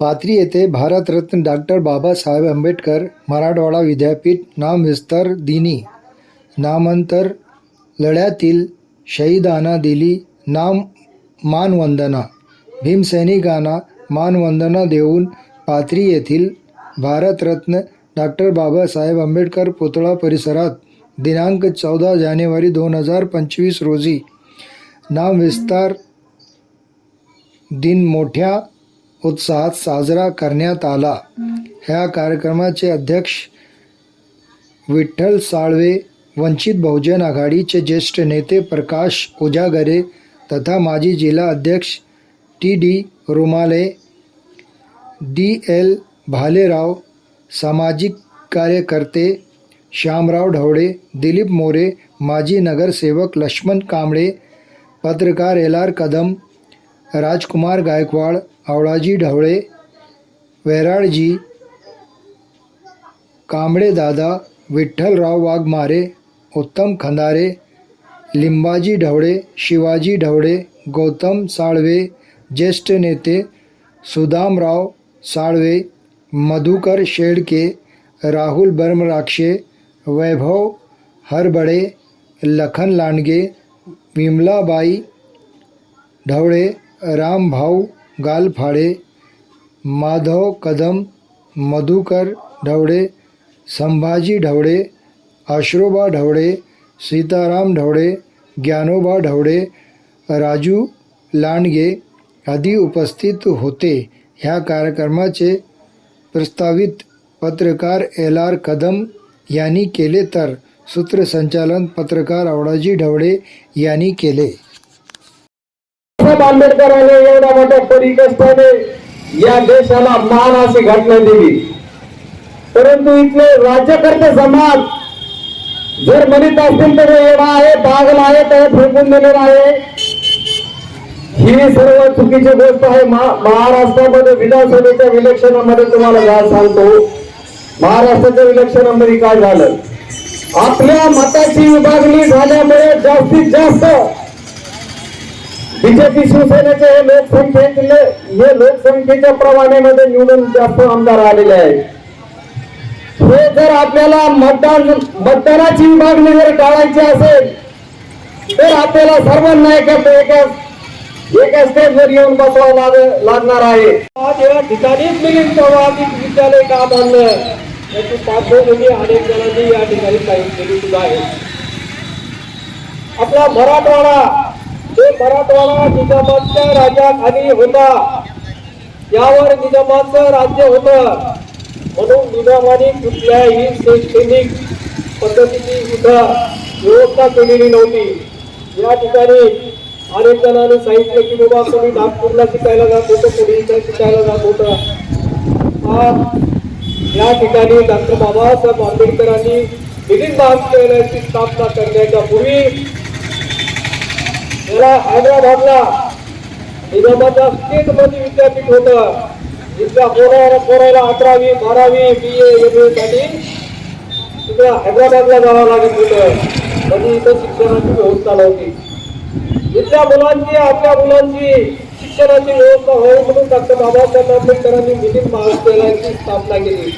पाथरी येथे भारतरत्न डॉक्टर बाबासाहेब आंबेडकर मराठवाडा विद्यापीठ नामविस्तार दिनी. नामांतर लढ्यातील शहीदांना दिली नाम मानवंदना. भीमसैनिकांना मानवंदना देऊन पाथरी येथील भारतरत्न डॉक्टर बाबासाहेब आंबेडकर पुतळा परिसरात दिनांक चौदा जानेवारी दोन हजार पंचवीस रोजी नामविस्तार दिन मोठ्या उत्साहात साजरा करण्यात आला. ह्या कार्यक्रमाचे अध्यक्ष विठ्ठल साळवे वंचित बहुजन आघाडीचे ज्येष्ठ नेते प्रकाश उजागरे तथा माजी जिल्हा अध्यक्ष T D Rumale D L Bhalerao सामाजिक कार्यकर्ते श्यामराव ढवळे दिलीप मोरे माजी नगरसेवक लक्ष्मण कांबळे पत्रकार एल आर कदम राजकुमार गायकवाड आवळाजी ढवळे वैराळजी कांबळे दादा, विठ्ठलराव वाघमारे, उत्तम खंदारे, लिंबाजी ढवळे, शिवाजी ढवळे, गौतम साळवे, ज्येष्ठ नेते सुदामराव साळवे, मधुकर शेडके राहुल बर्मराक्षे, वैभव हरबड़े, लखन लांडगे, विमलाबाई ढवळे रामभाऊ गालफाळे माधव कदम मधुकर ढवळे संभाजी ढवळे आश्रोबा ढवळे सीताराम ढवळे ज्ञानोबा ढवळे राजू लांडगे आदी उपस्थित होते. ह्या कार्यक्रमाचे प्रस्तावित पत्रकार एल आर कदम यांनी केले तर सूत्रसंचालन पत्रकार आवडाजी ढवळे यांनी केले. बाबासाहेब आंबेडकरांनी एवढ्या मोठ्या परिकष्टाने या देशाला मान अशी घटना दिली. परंतु इथले राज्यकर्ते समाज जर म्हणत असतील तर एवढा आहे पागल आहे तर फेकून दिलेला आहे. ही सर्व चुकीची गोष्ट आहे. महाराष्ट्रामध्ये विधानसभेच्या विलक्षणामध्ये तुम्हाला काय सांगतो. महाराष्ट्राच्या विलक्षणामध्ये काय झालं? आपल्या मताची विभागणी झाल्यामुळे जास्तीत जास्त बीजेपी शिवसेनेचे हे लोकसंख्येतले हे लोकसंख्येच्या प्रमाणामध्ये निवडून जास्त आमदार आलेले आहेत. हे जर आपल्याला मतदान मतदानाची विभागणी जर टाळायची असेल तर आपल्याला सर्वांना एका एकाच एका स्टेजवर येऊन बसवा लाग लागणार आहे. आज या ठिकाणीच मिलिंद प्रवाहित विद्यालय का आणलं याची पार्श्वभूमी अनेक जणांनी या ठिकाणी सांगितलेली सुद्धा आहे आपला मराठवाडा मराठवाडा निजामाच्या राज्याखाली होता. यावर निजामाचं राज्य होतं. म्हणून निजामाने कुठल्याही शैक्षणिक पद्धतीची सुद्धा व्यवस्था केलेली नव्हती. या ठिकाणी अनेक जणांनी सांगितलं की बाबा कोणी नागपूरला शिकायला जात होतं कोणी इथं शिकायला जात होतं. या ठिकाणी डॉक्टर बाबासाहेब आंबेडकरांनी मिलिंद महाविद्यालयाची स्थापना करण्याच्या पूर्वी याला हैदराबादला निजामाच्या स्टेटमध्ये विद्यापीठ होतं. इथल्या पोरायला पोरायला अकरावी बारावी बी ए एम ए साठी तिकडे हैदराबादला जावं लागत होतं. कधी इथं शिक्षणाची व्यवस्था नव्हती. इथल्या मुलांची आपल्या मुलांची शिक्षणाची व्यवस्था होईल म्हणून डॉक्टर बाबासाहेब आंबेडकरांनी मिलिंद महाविद्यालयाची स्थापना केली.